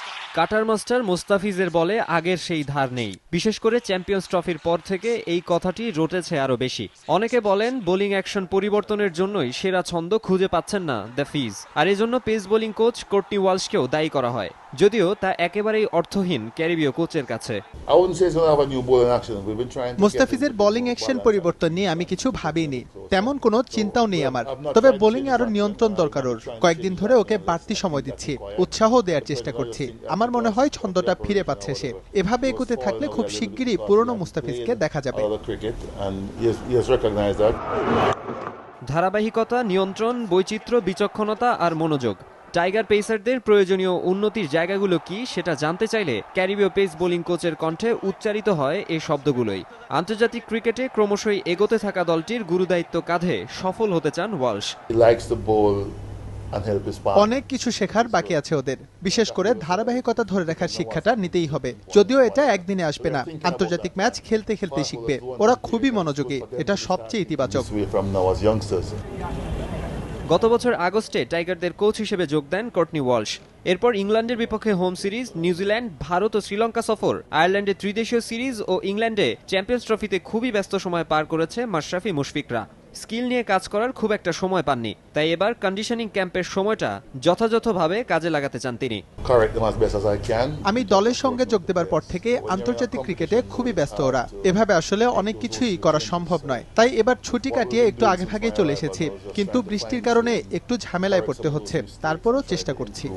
Scotty cutter master মোস্তাফিজের বলে আগের সেই ধার নেই। বিশেষ করে চ্যাম্পিয়ন্স ট্রফির পর থেকে এই কথাটি রটেছে আরও বেশি। অনেকে বলেন বোলিং অ্যাকশন পরিবর্তনের জন্যই সেরা ছন্দ খুঁজে পাচ্ছেন না দ্য ফিজ। আর এজন্য পেস বোলিং কোচ কোর্টনি ওয়ালশকেও দায়ী করা হয়। যদিও তা একেবারেই অর্থহীন ক্যারিবীয় কোচের কাছে। মোস্তাফিজের বোলিং অ্যাকশন পরিবর্তন নিয়ে আমি কিছু ভাবিনি। তেমন কোনো চিন্তাও নেই আমার। তবে বোলিং আরও নিয়ন্ত্রণ দরকার ওর। কয়েকদিন ধরে ওকে বাড়তি সময় দিচ্ছি। উৎসাহ দেওয়ার চেষ্টা করছি। আমার মনে হয় ছন্দটা ফিরে পাচ্ছে সে। এভাবে একুতে থাকলে খুব শিগগিরই পুরনো মুস্তাফিজকে দেখা যাবে. ধারাবাহিকতা নিয়ন্ত্রণ বৈচিত্র্য বিচক্ষণতা আর মনোযোগ। টাইগার পেসারদের প্রয়োজনীয় উন্নতির জায়গাগুলো কি সেটা জানতে চাইলে ক্যারিবীয় পেস বোলিং কোচের কণ্ঠে উচ্চারিত হয় এই শব্দগুলোই। আন্তর্জাতিক ক্রিকেটে ক্রমশই এগোতে থাকা দলটির গুরুদায়িত্ব কাঁধে সফল হতে চান ওয়ালশ। অনেক কিছু শেখার বাকি আছে ওদের। বিশেষ করে ধারাবাহিকতা ধরে রাখার শিক্ষাটা নিতেই হবে। যদিও এটা একদিনে আসবে না আন্তর্জাতিক ম্যাচ খেলতে খেলতে শিখবে। ওরা খুবই মনোযোগী এটা সবচেয়ে ইতিবাচক. গত বছর আগস্টে টাইগারদের কোচ হিসেবে যোগ দেন কর্টনি ওয়ালশ। এরপর ইংল্যান্ডের বিপক্ষে home series New Zealand Bharat ও শ্রীলঙ্কা সফর। আয়ারল্যান্ডে ত্রিদেশীয় সিরিজ ও ইংল্যান্ডে চ্যাম্পিয়ন্স ট্রফিতে খুবই ব্যস্ত সময় পার করেছে মাশরাফি মুশফিকরা। স্কিল নিয়ে কাজ করার খুব একটা সময় পাননি। তাই এবার কন্ডিশনিং ক্যাম্পের সময়টা যথাযথভাবে কাজে লাগাতে চান তিনি. আমি দলের সঙ্গে যোগ দেবার পর থেকে আন্তর্জাতিক ক্রিকেটে খুবই ব্যস্ত ওরা। এভাবে আসলে অনেক কিছুই করা সম্ভব নয়। তাই এবার ছুটি কাটিয়ে একটু আগে ভাগে চলে এসেছি। কিন্তু বৃষ্টির কারণে একটু ঝামেলায় পড়তে হচ্ছে। তারপরও চেষ্টা করছি.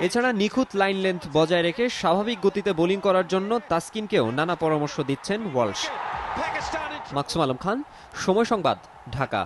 এছাড়া নিখুঁত লাইন লেন্থ বজায় রেখে স্বাভাবিক গতিতে বোলিং করার জন্য তাসকিনকেও নানা পরামর্শ দিচ্ছেন ওয়ালশ। মাকসুম আলম খান সময় সংবাদ ঢাকা।